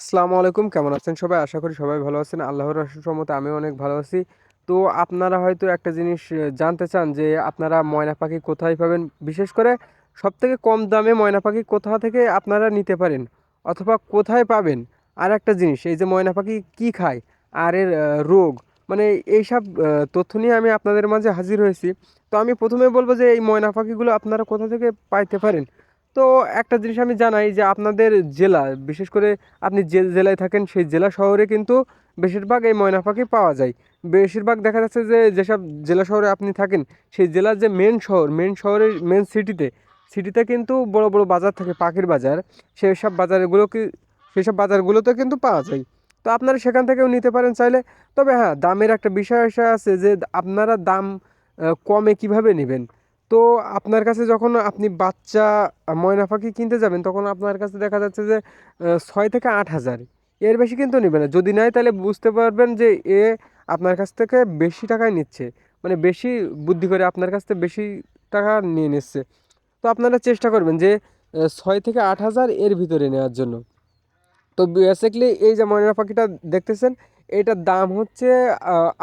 আসসালামু আলাইকুম। কেমন আছেন সবাই? আশা করি সবাই ভালো আছেন। আল্লাহর রহমতে আমিও অনেক ভালো আছি। তো আপনারা হয়তো একটা জিনিস জানতে চান যে আপনারা ময়না পাখি কোথায় পাবেন? বিশেষ করে সব থেকে কম দামে ময়না পাখি কোথা থেকে আপনারা নিতে পারেন অথবা কোথায় পাবেন? আর একটা জিনিস, এই যে ময়না পাখি কী খায়? আর এর রোগ মানে এইসব তথ্য নিয়ে আমি আপনাদের মাঝে হাজির হয়েছি। তো আমি প্রথমে বলব যে এই ময়না পাখিগুলো আপনারা কোথা থেকে পাইতে পারেন? তো একটা জিনিস আমি জানাই যে আপনাদের জেলা, বিশেষ করে আপনি যে জেলায় থাকেন সেই জেলা শহরে কিন্তু বেশিরভাগ এই ময়না পাখি পাওয়া যায়। বেশিরভাগ দেখা যাচ্ছে যে যেসব জেলা শহরে আপনি থাকেন, সেই জেলার যে মেন শহর মেন শহরের মেন সিটিতে সিটিতে কিন্তু বড় বড় বাজার থাকে, পাখির বাজার। সেই সব বাজারগুলো কি সেই সব বাজারগুলোতে কিন্তু পাওয়া যায়। তো আপনারা সেখান থেকেও নিতে পারেন চাইলে। তবে হ্যাঁ দামের একটা বিষয় আছে যে আপনারা দাম কমে কীভাবে নেবেন? তো আপনার কাছে যখন আপনি বাচ্চা ময়না পাখি কিনতে যাবেন, তখন আপনার কাছে দেখা যাচ্ছে যে ছয় থেকে আট হাজার। এর বেশি কিন্তু নেবে না। যদি নেয় তাহলে বুঝতে পারবেন যে এ আপনার কাছ থেকে বেশি টাকায় নিচ্ছে। মানে বেশি বুদ্ধি করে আপনার কাছ থেকে বেশি টাকা নিয়ে নিচ্ছে। তো আপনারা চেষ্টা করবেন যে ছয় থেকে আট হাজার এর ভিতরে নেওয়ার জন্য। তো বেসিক্যালি এই যে ময়না পাখিটা দেখতেছেন, এটার দাম হচ্ছে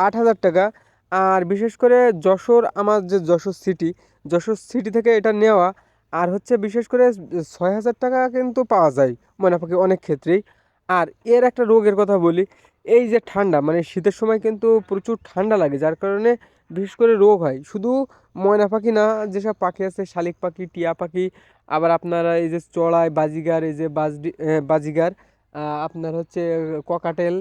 আট হাজার টাকা। আর বিশেষ করে যশোর, আমার যে যশোর সিটি যশোর সিটি থেকে এটা নেওয়া, আর হচ্ছে বিশেষ করে ছয় হাজার টাকা কিন্তু পাওয়া যায় ময়না পাখি অনেক ক্ষেত্রেই। আর এর একটা রোগের কথা বলি, এই যে ঠান্ডা মানে শীতের সময় কিন্তু প্রচুর ঠান্ডা লাগে, যার কারণে বিশেষ করে রোগ হয়। শুধু ময়না পাখি না, যেসব পাখি আছে, শালিক পাখি, টিয়া পাখি, আবার আপনারা এই যে চড়াই, বাজিগার, এই যে বাজডি বাজিগার আপনার হচ্ছে ককাটেল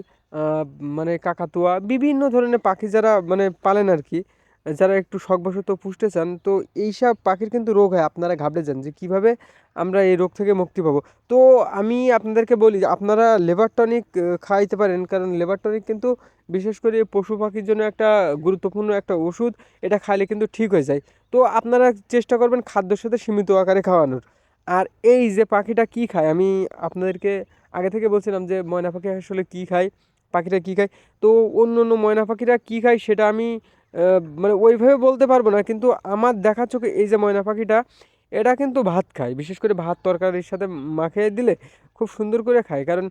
মানে কাকাতুয়া, বিভিন্ন ধরনের পাখি যারা মানে পালেন আর কি, যারা একটু শখবশত পুষতে চান, তো এইসব পাখির কিন্তু রোগ হয়। আপনারা ঘাবড়ে যান যে কীভাবে আমরা এই রোগ থেকে মুক্তি পাবো। তো আমি আপনাদেরকে বলি আপনারা লেবার টনিক খাইতে পারেন, কারণ লেবার টনিক কিন্তু বিশেষ করে পশু পাখির জন্য একটা গুরুত্বপূর্ণ একটা ওষুধ, এটা খাইলে কিন্তু ঠিক হয়ে যায়। তো আপনারা চেষ্টা করবেন খাদ্যের সাথে সীমিত আকারে খাওয়ানোর। আর এই যে পাখিটা কি খায়, আমি আপনাদেরকে আগে থেকে বলছিলাম যে ময়না পাখি আসলে কী খায়। পাখিটা কী খায়? তো অন্য অন্য ময়না পাখিরা কী খায় সেটা আমি মানে ওইভাবে বলতে পারব না। কিন্তু আমার দেখা চোখে এই যে ময়না পাখিটা এটা কিন্তু ভাত খায়। বিশেষ করে ভাত তরকারির সাথে মাখিয়ে দিলে খুব সুন্দর করে খায়। কারণ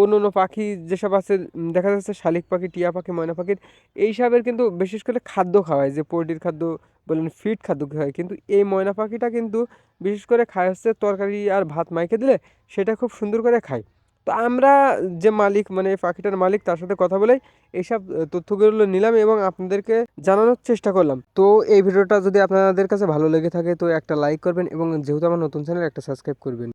অন্য অন্য পাখি যেসব আছে দেখা যাচ্ছে শালিক পাখি, টিয়া পাখি, ময়না পাখির এইসবের কিন্তু বিশেষ করে খাদ্য খাওয়ায় যে পোলট্রির খাদ্য বলেন ফিট খাদ্য খায় কিন্তু এই ময়না পাখিটা কিন্তু বিশেষ করে খায় হচ্ছে তরকারি আর ভাত মাইকে দিলে সেটা খুব সুন্দর করে খায়। তো আমরা যে মালিক মানে পাখিটার মালিক, তার সাথে কথা বলে এইসব তথ্যগুলো নিলাম এবং আপনাদেরকে জানানোর চেষ্টা করলাম। তো এই ভিডিওটা যদি আপনাদের কাছে ভালো লেগে থাকে, তো একটা লাইক করবেন এবং যেহেতু আমার নতুন চ্যানেল একটা সাবস্ক্রাইব করবেন।